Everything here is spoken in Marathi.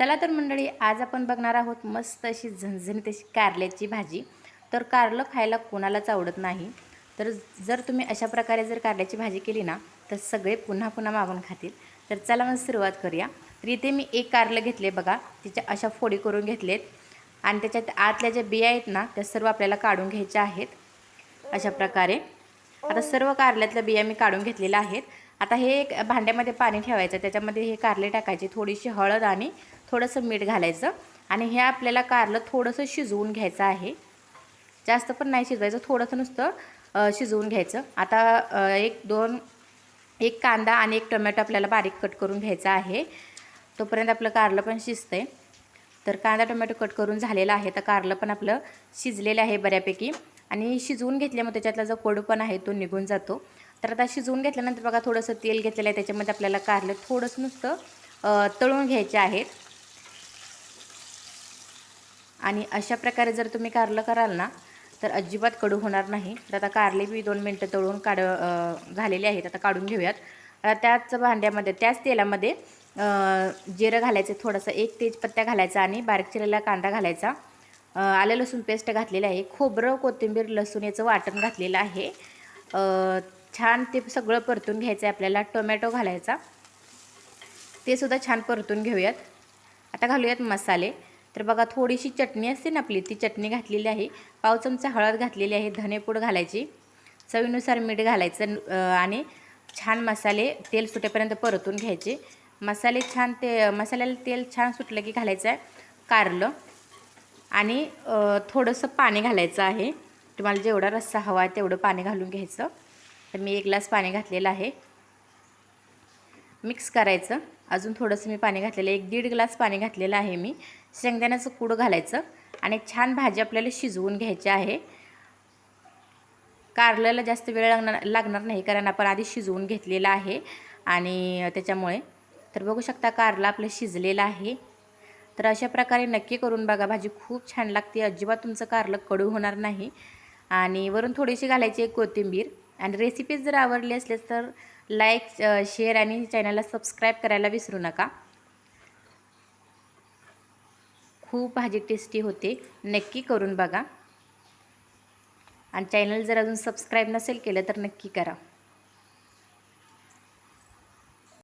चला तर मंडळी आज आपण बघणार आहोत मस्त अशी झणझणीत अशी कारल्याची भाजी. तर कारलं खायला कोणालाच आवडत नाही. तर जर तुम्ही अशा प्रकारे जर कारल्याची भाजी केली ना तर सगळे पुन्हा पुन्हा मागून खातील. तर चला मग सुरुवात करूया. तर इथे मी एक कारलं घेतले बघा. तिच्या अशा फोडी करून घेतलेत. आणि त्याच्यात आतल्या ज्या बिया आहेत ना त्या सर्व आपल्याला काढून घ्यायच्या आहेत. अशा प्रकारे. आता सर्व कारल्यातल्या बिया मी काढून घेतलेल्या आहेत. आता हे एक भांड्यामध्ये पाणी ठेवायचं. त्याच्यामध्ये हे कारले टाकायचे. थोडीशी हळद आणि थोडंसं मीठ घालायचं आणि हे आपल्याला कारलं थोडंसं शिजवून घ्यायचं आहे. जास्त पण नाही शिजवायचं थोडंसं नुसतं शिजवून घ्यायचं. आता एक दोन एक कांदा आणि एक टोमॅटो आपल्याला बारीक कट करून घ्यायचा आहे. तोपर्यंत आपलं कारलं पण शिजतंय. तर कांदा टोमॅटो कट करून झालेला आहे. तर कारलं पण आपलं शिजलेलं आहे बऱ्यापैकी. आणि शिजवून घेतल्यामुळे त्याच्यातला जो कोडूपणा आहे तो निघून जातो. तर आता शिजवून घेतल्यानंतर बघा थोडंसं तेल घेतलेलं आहे. त्याच्यामध्ये आपल्याला कारलं थोडंसं नुसतं तळून घ्यायचे आहेत. आणि अशा प्रकारे जर तुम्ही कारलं कराल ना तर अजिबात कडू होणार नाही. तर आता कारले बी दोन मिनटं तळून काढ झालेले आहेत. आता काढून घेऊयात. आता त्याच भांड्यामध्ये त्याच तेलामध्ये जिरं घालायचं थोडंसं एक तेजपत्ता घालायचा आणि बारीक चिरलेला कांदा घालायचा. आलं लसूण पेस्ट घातलेलं आहे. खोबरं कोथिंबीर लसूण याचं वाटण घातलेलं आहे. छान ते सगळं परतून घ्यायचं आहे आपल्याला. टोमॅटो घालायचा. ते सुद्धा छान परतून घेऊयात. आता घालूयात मसाले. तर बघा थोडीशी चटणी असते ना आपली ती चटणी घातलेली आहे. पाव चमचा हळद घातलेली आहे धनेपूड घालायची. चवीनुसार मीठ घालायचं आणि छान मसाले तेल सुटेपर्यंत परतून घ्यायचे. मसाले छान ते मसाल्याला तेल छान सुटलं की घालायचं आहे कारलं. आणि थोडंसं पाणी घालायचं आहे. तुम्हाला जेवढा रस्सा हवा आहे तेवढं पाणी घालून घ्यायचं. तर मी एक ग्लास पाणी घातलेलं आहे. मिक्स करायचं. अजून थोडंसं मी पाणी घातलेलं आहे. एक दीड ग्लास पाणी घातलेलं आहे मी. शेंगदाण्याचं कूड घालायचं आणि छान भाजी आपल्याला शिजवून घ्यायची आहे. कारल्याला जास्त वेळ लागणार लागणार नाही कारण आपण आधी शिजवून घेतलेलं आहे. आणि त्याच्यामुळे तर बघू शकता कारला आपलं शिजलेलं आहे. तर अशा प्रकारे नक्की करून बघा भाजी खूप छान लागते. अजिबात तुमचं कारलं कडू होणार नाही. आणि वरून थोडीशी घालायची एक कोथिंबीर. आणि रेसिपीज जर आवडली असल्यास तर लाईक शेअर आणि चॅनलला सबस्क्राईब करायला विसरू नका. खूप भाजी टेस्टी होते. नक्की करून बघा. आणि चॅनल जर अजून सबस्क्राईब नसेल केलं तर नक्की करा.